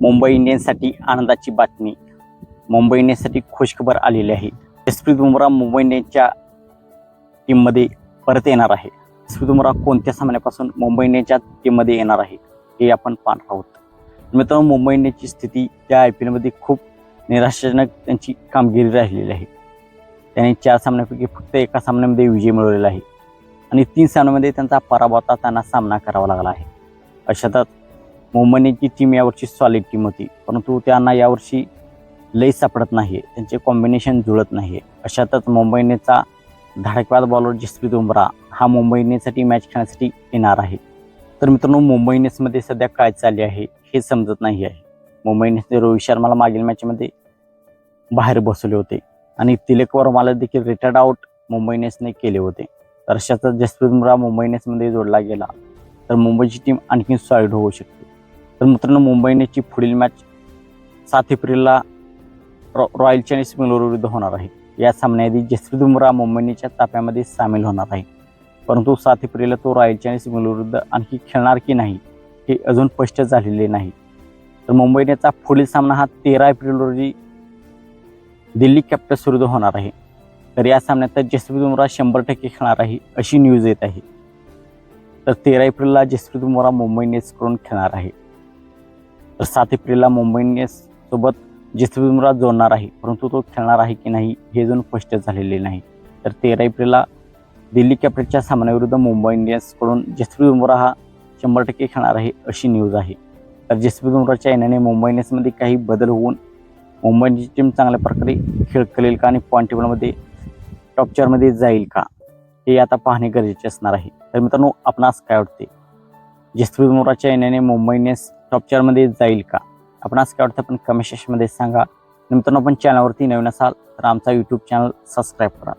मुंबई इंडियन्ससाठी आनंदाची बातमी. मुंबई इंडियन्ससाठी खुशखबर आलेली आहे. जसप्रीत बुमराह मुंबई इंडियन्सच्या टीममध्ये परत येणार आहे. जसप्रीत बुमराह कोणत्या सामन्यापासून मुंबई इंडियन्सच्या टीममध्ये येणार आहे हे आपण पाहणार आहोत. मित्रांनो मुंबई इंडियन्सची स्थिती त्या आय पी एलमध्ये खूप निराशाजनक त्यांची कामगिरी राहिलेली आहे. त्यांनी चार सामन्यापैकी फक्त एका सामन्यामध्ये विजय मिळवलेला आहे. आणि तीन सामन्यामध्ये त्यांचा पराभवता त्यांना सामना करावा लागला आहे. अशातच मुंबईची टीम यावर्षी सॉलिड टीम होती. परंतु त्यांना यावर्षी लई सापडत नाही त्यांचे कॉम्बिनेशन जुळत नाही आहे अशातच मुंबईनेचा धाडकवाद बॉलर जसप्रीत बुमरा हा मुंबई इंडियन्ससाठी मॅच खेळण्यासाठी येणार आहे. तर मित्रांनो मुंबई इंडियन्समध्ये सध्या काय चालले आहे हे समजत नाही आहे. मुंबई इंडियन्सने रोहित शर्माला मागील मॅचमध्ये बाहेर बसवले होते आणि तिलक वर्माला देखील रिटायर्ड आउट मुंबई इंडियन्सने केले होते. तर अशातच जसप्रीत बुमरा मुंबई इंडियन्समध्ये जोडला गेला. तर मुंबईची टीम आणखी सॉलिड होऊ शकते. तर मित्रांनो मुंबई इंडियन्सची पुढील मॅच सात एप्रिलला रॉ रॉयल चॅलेंज बेंगलोर विरुद्ध होणार आहे. या सामन्याआधी जसप्रीत बुमराह मुंबई इंडियन्सच्या ताफ्यामध्ये सामील होणार आहे. परंतु सात एप्रिलला तो रॉयल चॅलेंज बेंगलोर विरुद्ध आणखी खेळणार की नाही हे अजून स्पष्ट झालेले नाही. तर मुंबई इंडियन्सचा पुढील सामना हा तेरा एप्रिल रोजी दिल्ली कॅपिटल्स विरुद्ध होणार आहे. तर या सामन्यात जसप्रीत बुमराह शंभर टक्के खेळणार आहे अशी न्यूज येत आहे. तर तेरा एप्रिलला जसप्रीत बुमराह मुंबई इंडियन्सकडून खेळणार आहे. तर सात एप्रिलला मुंबई इंडियन्स सोबत जसप्रीत बुमराह जोडणार आहे. परंतु तो खेळणार आहे की नाही हे अजून स्पष्ट झालेले नाही. तर तेरा एप्रिलला दिल्ली कॅपिटल्सच्या सामन्याविरुद्ध मुंबई इंडियन्सकडून जसप्रीत बुमराह हा शंभर टक्के खेळणार आहे अशी न्यूज आहे. तर जसप्रीत बुमराहच्या येण्याने मुंबई इंडियन्समध्ये काही बदल होऊन मुंबई इंडियन्सची टीम चांगल्या प्रकारे खेळ करेल का आणि पॉईंट टेबलमध्ये टॉप चारमध्ये जाईल का हे आता पाहणे गरजेचे असणार आहे. तर मित्रांनो आपणास काय वाटते? जसप्रीत बुमराहच्या येण्याने मुंबई इंडियन्स टॉप चारमध्ये जाईल का? आपण असं काय वाटतं? पण कमेंट सेक्शनमध्ये सांगा. नंतर मित्रांनो आपण चॅनलवरती नवीन असाल तर आमचा यूट्यूब चॅनल सबस्क्राईब करा.